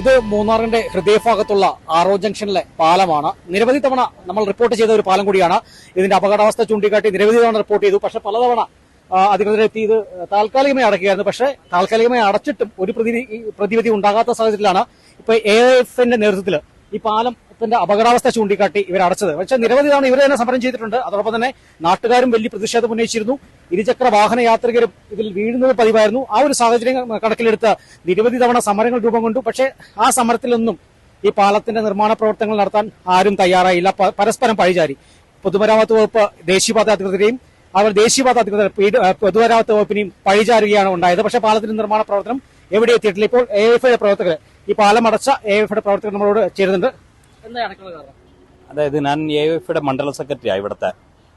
ഇത് മൂന്നാറിന്റെ ഹൃദയഭാഗത്തുള്ള ആറോ ജംഗ്ഷനിലെ പാലമാണ്. നിരവധി തവണ നമ്മൾ റിപ്പോർട്ട് ചെയ്ത ഒരു പാലം കൂടിയാണ്. ഇതിന്റെ അപകടാവസ്ഥ ചൂണ്ടിക്കാട്ടി നിരവധി തവണ റിപ്പോർട്ട് ചെയ്തു. പക്ഷെ പലതവണ അധികൃതരെത്തി ഇത് താൽക്കാലികമായി അടക്കുകയായിരുന്നു. പക്ഷേ താൽക്കാലികമായി അടച്ചിട്ടും ഒരു പ്രതി പ്രതിവിധി ഉണ്ടാകാത്ത സാഹചര്യത്തിലാണ് ഇപ്പൊ എ എഫിന്റെ നേതൃത്വത്തിൽ ഈ പാലത്തിന്റെ അപകടാവസ്ഥ ചൂണ്ടിക്കാട്ടി ഇവർ അടച്ചത്. പക്ഷേ നിരവധി തവണ ഇവർ തന്നെ സമരം ചെയ്തിട്ടുണ്ട്. അതോടൊപ്പം തന്നെ നാട്ടുകാരും വലിയ പ്രതിഷേധം ഉന്നയിച്ചിരുന്നു. ഇരുചക്ര വാഹന യാത്രികരും ഇതിൽ വീഴുന്നത് പതിവായിരുന്നു. ആ ഒരു സാഹചര്യം കണക്കിലെടുത്ത് നിരവധി തവണ സമരങ്ങൾ രൂപം കൊണ്ടു. പക്ഷേ ആ സമരത്തിലൊന്നും ഈ പാലത്തിന്റെ നിർമ്മാണ പ്രവർത്തനങ്ങൾ നടത്താൻ ആരും തയ്യാറായില്ല. പരസ്പരം പഴിചാരി. പൊതുമരാമത്ത് വകുപ്പ് ദേശീയപാത അധികൃതരെയും അവർ ദേശീയപാത അധികൃതർ പൊതുമരാമത്ത് വകുപ്പിനെയും പഴിചാരുകയാണ് ഉണ്ടായത്. പക്ഷേ പാലത്തിന്റെ നിർമ്മാണ പ്രവർത്തനം എവിടെ എത്തിയിട്ടില്ല. ഇപ്പോൾ എ എഫ് പ്രവർത്തകർ ഈ പാലം അടച്ച എ എഫ് പ്രവർത്തകർ നമ്മളോട് ചേരുന്നുണ്ട്. അതായത് ഞാൻ എ എഫിയുടെ മണ്ഡല സെക്രട്ടറി ഇവിടുത്തെ.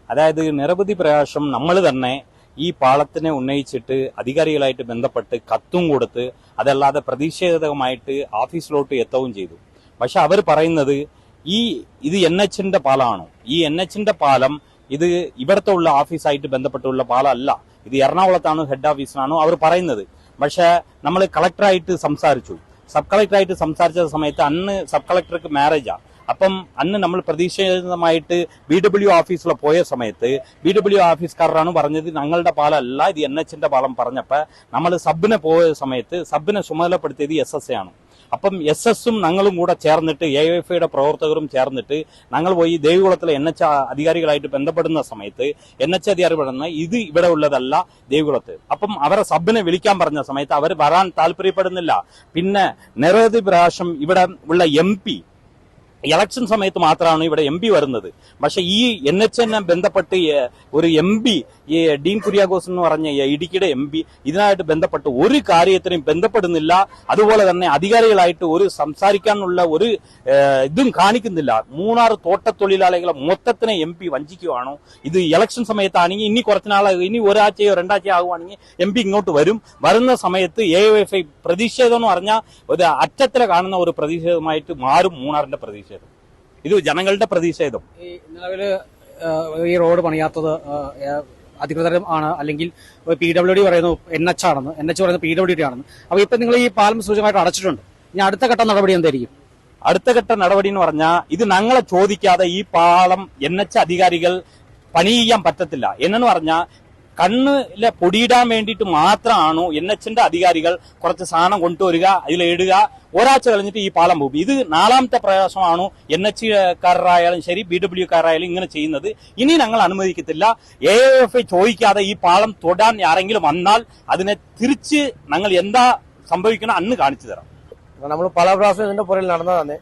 അതായത് നിരവധി പ്രാവശ്യം നമ്മൾ തന്നെ ഈ പാളത്തിനെ ഉന്നയിച്ചിട്ട് അധികാരികളായിട്ട് ബന്ധപ്പെട്ട് കത്തും കൊടുത്ത് അതല്ലാതെ പ്രതിഷേധകമായിട്ട് ഓഫീസിലോട്ട് എത്തവും ചെയ്തു. പക്ഷെ അവർ പറയുന്നത് ഈ ഇത് എൻ എച്ചിന്റെ പാലമാണോ ഈ എൻ എച്ചിന്റെ പാലം ഇത് ഇവിടുത്തെ ഉള്ള ഓഫീസായിട്ട് ബന്ധപ്പെട്ടുള്ള പാലമല്ല ഇത് എറണാകുളത്താണ് ഹെഡ് ഓഫീസിനാണോ? അവർ പറയുന്നത്. പക്ഷെ നമ്മൾ കളക്ടറായിട്ട് സംസാരിച്ചു. സബ് കളക്ടറായിട്ട് സംസാരിച്ച സമയത്ത് അന്ന് സബ് കളക്ടർക്ക് മാരേജാണ് അപ്പം അന്ന് നമ്മൾ പ്രതീക്ഷിതമായിട്ട് ബി ഡബ്ല്യു ഓഫീസിൽ പോയ സമയത്ത് ബി ഡബ്ല്യു ഓഫീസുകാരാണ് പറഞ്ഞത് ഞങ്ങളുടെ പാലമല്ല ഇത് എൻ എച്ചിന്റെ പാലം പറഞ്ഞപ്പോൾ നമ്മൾ സബിനെ പോയ സമയത്ത് സബിനെ ചുമതലപ്പെടുത്തിയത് എസ് എസ് എ ആണ്. അപ്പം എസ് എസും ഞങ്ങളും കൂടെ ചേർന്നിട്ട് എ എഫ് ഐയുടെ പ്രവർത്തകരും ചേർന്നിട്ട് ഞങ്ങൾ പോയി ദേവികുളത്തിലെ എൻ എച്ച് അധികാരികളായിട്ട് ബന്ധപ്പെടുന്ന സമയത്ത് എൻ എച്ച് അധികാരി പറയുന്ന ഇത് ഇവിടെ ഉള്ളതല്ല ദേവികുളത്ത്. അപ്പം അവരെ സബിനെ വിളിക്കാൻ പറഞ്ഞ സമയത്ത് അവർ വരാൻ താല്പര്യപ്പെടുന്നില്ല. പിന്നെ നിരവധി പ്രാവശ്യം ഇവിടെ ഉള്ള എം ഇലക്ഷൻ സമയത്ത് മാത്രമാണ് ഇവിടെ എം പി വരുന്നത്. പക്ഷെ ഈ എൻ എച്ച് എന്നെ ബന്ധപ്പെട്ട് ഒരു എം പി ഈ ഡീൻ കുര്യാഘോസ് എന്ന് പറഞ്ഞ ഇടുക്കിയുടെ എം പി ഇതിനായിട്ട് ബന്ധപ്പെട്ട് ഒരു കാര്യത്തിനും ബന്ധപ്പെടുന്നില്ല. അതുപോലെ തന്നെ അധികാരികളായിട്ട് ഒരു സംസാരിക്കാനുള്ള ഒരു ഇതും കാണിക്കുന്നില്ല. മൂന്നാർ തോട്ടത്തൊഴിലാളികളെ മൊത്തത്തിനെ എം പി വഞ്ചിക്കുവാണോ? ഇത് ഇലക്ഷൻ സമയത്താണെങ്കിൽ ഇനി കുറച്ച് നാൾ ഇനി ഒരാഴ്ചയോ രണ്ടാഴ്ചയോ ആകുവാണെങ്കിൽ എം പി ഇങ്ങോട്ട് വരും. വരുന്ന സമയത്ത് എ എഫ് ഐ പ്രതിഷേധം എന്ന് പറഞ്ഞാൽ ഒരു അറ്റത്തിലെ കാണുന്ന ഒരു പ്രതിഷേധമായിട്ട് മാറും മൂന്നാറിന്റെ പ്രതിഷേധം. ഇത് ജനങ്ങളുടെ പ്രതിഷേധം. ഈ റോഡ് പണിയാത്തത് അധികൃതരും ആണ്. അല്ലെങ്കിൽ പി ഡബ്ല്യു ഡി പറയുന്നു എൻ എച്ച് ആണെന്ന്. എൻ എച്ച് പറയുന്നത് പി ഡബ്ല്യു ഡി ആണെന്ന്. അപ്പൊ ഇപ്പൊ നിങ്ങൾ ഈ പാലം സൂചകമായിട്ട് അടച്ചിട്ടുണ്ട്. ഇനി അടുത്ത ഘട്ട നടപടി എന്തായിരിക്കും? അടുത്ത ഘട്ട നടപടി എന്ന് പറഞ്ഞാൽ ഇത് ഞങ്ങളെ ചോദിക്കാതെ ഈ പാലം എൻ എച്ച് അധികാരികൾ പണി ചെയ്യാൻ പറ്റത്തില്ല. എന്നു പറഞ്ഞാൽ കണ്ണിലെ പൊടിയിടാൻ വേണ്ടിയിട്ട് മാത്രമാണോ എൻ എച്ചിന്റെ അധികാരികൾ കുറച്ച് സാധനം കൊണ്ടുവരിക അതിൽ ഇടുക? ഒരാഴ്ച കഴിഞ്ഞിട്ട് ഈ പാലം പോകും. ഇത് നാലാമത്തെ പ്രയാസമാണോ എൻ എച്ച് കാരായാലും ശരി ബി ഡബ്ല്യു കാരായാലും ഇങ്ങനെ ചെയ്യുന്നത്? ഇനി ഞങ്ങൾ അനുവദിക്കത്തില്ല എ എഫ് ഐ ചോദിക്കാതെ ഈ പാലം തൊടാൻ ആരെങ്കിലും വന്നാൽ അതിനെ തിരിച്ച് ഞങ്ങൾ എന്താ സംഭവിക്കണം അന്ന് കാണിച്ചു തരാം. നമ്മൾ പല പ്രാവശ്യം ഇതിന്റെ പുറകിൽ നടന്നതാണ്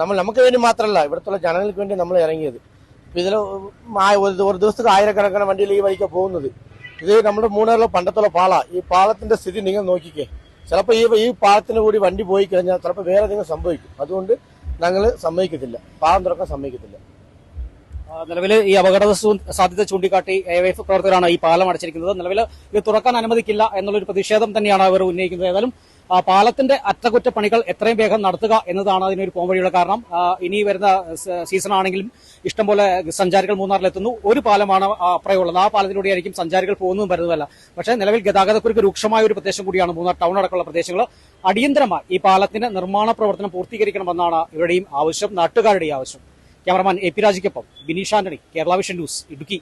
നമ്മൾ നമുക്ക് വേണ്ടി മാത്രമല്ല ഇവിടുത്തെ ജനങ്ങൾക്ക് വേണ്ടി നമ്മൾ ഇറങ്ങിയത്. ഇതിൽ ഒരു ദിവസത്തിൽ ആയിരക്കണക്കിന് വണ്ടിയിൽ ഈ വഴിക്ക് പോകുന്നത്. ഇത് നമ്മുടെ മൂന്നാറിലെ പണ്ടത്തുള്ള പാള. ഈ പാളത്തിന്റെ സ്ഥിതി നിങ്ങൾ നോക്കിക്കേ. ചിലപ്പോൾ ഈ ഈ പാളത്തിന് കൂടി വണ്ടി പോയി കഴിഞ്ഞാൽ ചിലപ്പോൾ വേറെ എന്തെങ്കിലും സംഭവിക്കും. അതുകൊണ്ട് ഞങ്ങൾ സമ്മതിക്കത്തില്ല. പാളം തുറക്കാൻ സമ്മതിക്കത്തില്ല. നിലവിൽ ഈ അപകട സാധ്യത ചൂണ്ടിക്കാട്ടി എ എഫ് പ്രവർത്തകരാണ് ഈ പാലം അടച്ചിരിക്കുന്നത്. നിലവിൽ ഇത് തുറക്കാൻ അനുവദിക്കില്ല എന്നുള്ളൊരു പ്രതിഷേധം തന്നെയാണ് അവർ ഉന്നയിക്കുന്നത്. ഏതായാലും പാലത്തിന്റെ അറ്റകുറ്റപ്പണികൾ എത്രയും വേഗം നടത്തുക എന്നതാണ് അതിനൊരു പോംവഴിയുടെ കാരണം. ഇനി വരുന്ന സീസൺ ആണെങ്കിലും ഇഷ്ടംപോലെ സഞ്ചാരികൾ മൂന്നാറിലെത്തുന്നു. ഒരു പാലമാണ് ആ, പാലത്തിലൂടെ ആയിരിക്കും സഞ്ചാരികൾ പോകുന്നതും വരുന്നതല്ല. പക്ഷേ നിലവിൽ ഗതാഗതക്കുരുക്ക് രൂക്ഷമായ ഒരു പ്രദേശം കൂടിയാണ് മൂന്നാർ ടൗൺ അടക്കമുള്ള പ്രദേശങ്ങൾ. അടിയന്തരമായി ഈ പാലത്തിന്റെ നിർമ്മാണ പ്രവർത്തനം പൂർത്തീകരിക്കണമെന്നാണ് ഇവരുടെയും ആവശ്യം നാട്ടുകാരുടെയും ആവശ്യം. ക്യാമറമാൻ എ പി രാജിക്കൊപ്പം ബിനീഷ് ആന്റണി കേരള വിഷൻ ന്യൂസ് ഇടുക്കി.